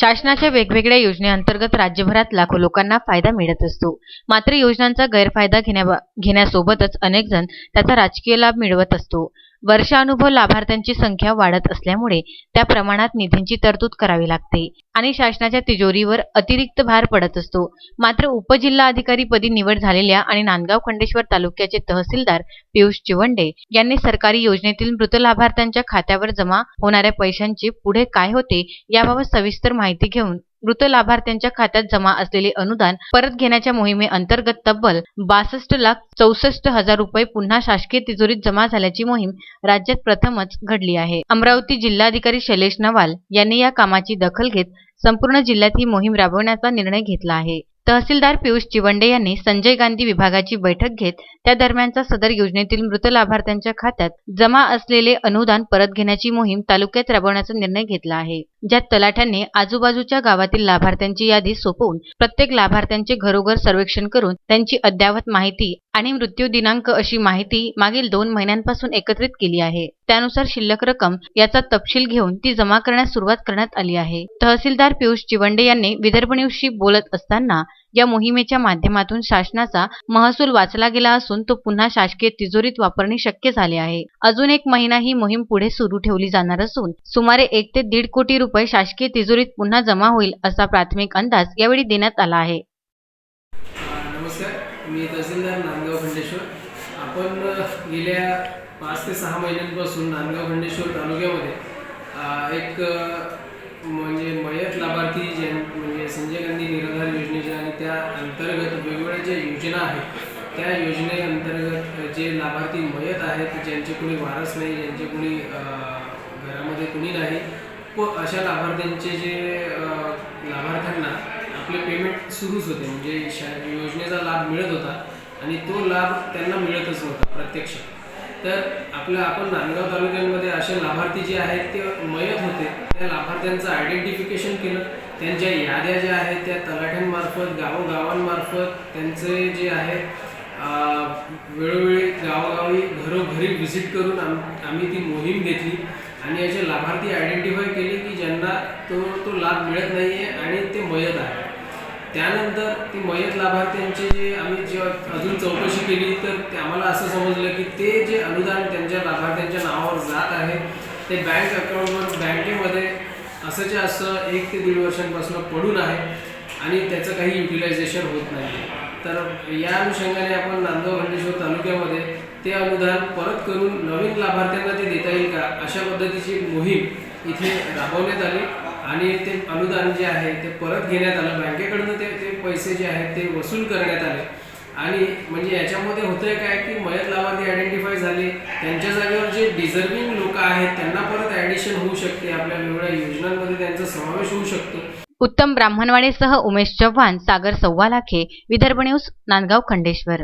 शासनाच्या वेगवेगळ्या योजनेअंतर्गत राज्यभरात लाखो लोकांना फायदा मिळत असतो. मात्र योजनांचा गैरफायदा घेण्या घेण्यासोबतच अनेक जण त्याचा राजकीय लाभ मिळवत असतो. वर्षानुभव लाभार्थ्यांची संख्या वाढत असल्यामुळे त्या प्रमाणात निधींची तरतूद करावी लागते. आणि शासनाच्या तिजोरीवर अतिरिक्त भार पडत असतो. मात्र उपजिल्हाधिकारीपदी निवड झालेल्या आणि नांदगाव खंडेश्वर तालुक्याचे तहसीलदार पियुष चिवंडे यांनी सरकारी योजनेतील मृत लाभार्थ्यांच्या खात्यावर जमा होणाऱ्या पैशांचे पुढे काय होते याबाबत सविस्तर माहिती घेऊन मृत लाभार्थ्यांच्या खात्यात जमा असलेले अनुदान परत घेण्याच्या मोहिमेअंतर्गत तब्बल बासष्ट लाख चौसष्ट हजार रुपये पुन्हा शासकीय तिजोरीत जमा झाल्याची मोहीम राज्यात प्रथमच घडली आहे. अमरावती जिल्हाधिकारी शैलेश नवाल यांनी या कामाची दखल घेत संपूर्ण जिल्ह्यात ही मोहीम राबवण्याचा निर्णय घेतला आहे. तहसीलदार पियुष चिवंडे यांनी संजय गांधी विभागाची बैठक घेत त्या दरम्यानचा सदर योजनेतील मृत लाभार्थ्यांच्या खात्यात जमा असलेले अनुदान परत घेण्याची मोहीम तालुक्यात राबवण्याचा निर्णय घेतला आहे. ज्यात तलाठ्यांनी आजूबाजूच्या गावातील लाभार्थ्यांची यादी सोपवून प्रत्येक लाभार्थ्यांचे घरोघर सर्वेक्षण करून त्यांची अद्ययावत माहिती आणि मृत्यू दिनांक अशी माहिती मागील दोन महिन्यांपासून एकत्रित केली आहे. त्यानुसार शिल्लक रक्कम याचा तपशील घेऊन ती जमा करण्यास सुरुवात करण्यात आली आहे. तहसीलदार पियुष चिवंडे यांनी विदर्भ न्यूजशी बोलत असताना या मोहिमेच्या माध्यमातून शासनाचा महसूल वाचला गेला असून तो पुन्हा शासकीय तिजोरीत वापरणे शक्य झाले आहे. अजून एक महिना ही मोहीम पुढे सुरू ठेवली जाणार असून सुमारे एक ते दीड कोटी रुपये शासकीय तिजोरीत पुन्हा जमा होईल असा प्राथमिक अंदाज यावेळी देण्यात आला आहे. नमस्कार मी तहसीलदार नांदगाव खंडेश्वर आपण अ, गेल्या पाच ते सहा महिन्यांपासून नांदगाव खंडेश्वर तालुक्यामध्ये एक म्हणजे मयत लाभार्थी जे म्हणजे संजय गांधी निराधार योजनेच्या आणि त्या अंतर्गत वेगवेगळ्या ज्या योजना आहेत त्या योजनेअंतर्गत जे लाभार्थी मयत आहेत ज्यांचे कोणी वारस नाही ज्यांचे कोणी घरामध्ये कोणी नाही व अशा लाभार्थ्यांचे जे लाभार्थ्यांना आपले पेमेंट सुरूच होते. म्हणजे शा योजनेचा लाभ मिळत होता. आणि तो लाभ त्यांना मिळतच होता प्रत्यक्ष. तर आपल्या आपण नांदगाव तालुक्यांमध्ये असे लाभार्थी जे आहेत ते मयत होते. त्या लाभार्थ्यांचं आयडेंटिफिकेशन केलं. त्यांच्या याद्या ज्या आहेत त्या तलाठ्यांमार्फत गावोगावांमार्फत त्यांचे जे आहे वेळोवेळी गावोगावी घरोघरी व्हिजिट करून आम आम्ही ती मोहीम घेतली. आणि याचे लाभार्थी आयडेंटिफाय केले की ज्यांना तो तो लाभ मिळत नाही आहे आणि ते मयत आहे त्यानंतर ती मयत लाभार्थ्यांचे जे आम्ही जेव्हा अजून चौकशी केली तर ते आम्हाला असं समजलं की ते जे अनुदान त्यांच्या लाभार्थ्यांच्या नावावर जात आहे ते बँक अकाउंटवर बँकेमध्ये असंच्या असं एक ते दीड वर्षांपासून पडून आहे आणि त्याचं काही युटिलायझेशन होत नाही. तर या अनुषंगाने आपण नांदगाव भंडेश्वर तालुक्यामध्ये ते अनुदान परत करून नवीन लाभार्थ्यांना ते देता येईल का अशा पद्धतीची मोहीम इथे राबवण्यात आली. आणि ते अनुदान जे आहे ते परत घेण्यात आलं. बँकेकडनं ते ते पैसे जे आहेत ते वसूल करण्यात आले. आणि म्हणजे याच्यामध्ये होतंय काय की मयत लाभार्थी आयडेंटिफाय झाले. त्यांच्या जागेवर जे डिझर्विंग लोक आहेत त्यांना परत ॲडिशन होऊ शकते. आपल्या वेगवेगळ्या योजनांमध्ये त्यांचा समावेश होऊ शकतो. उत्तम ब्राह्मणवाडेसह उमेश चव्हाण सागर सव्वालाखे विदर्भ न्यूज नांदगाव खंडेश्वर.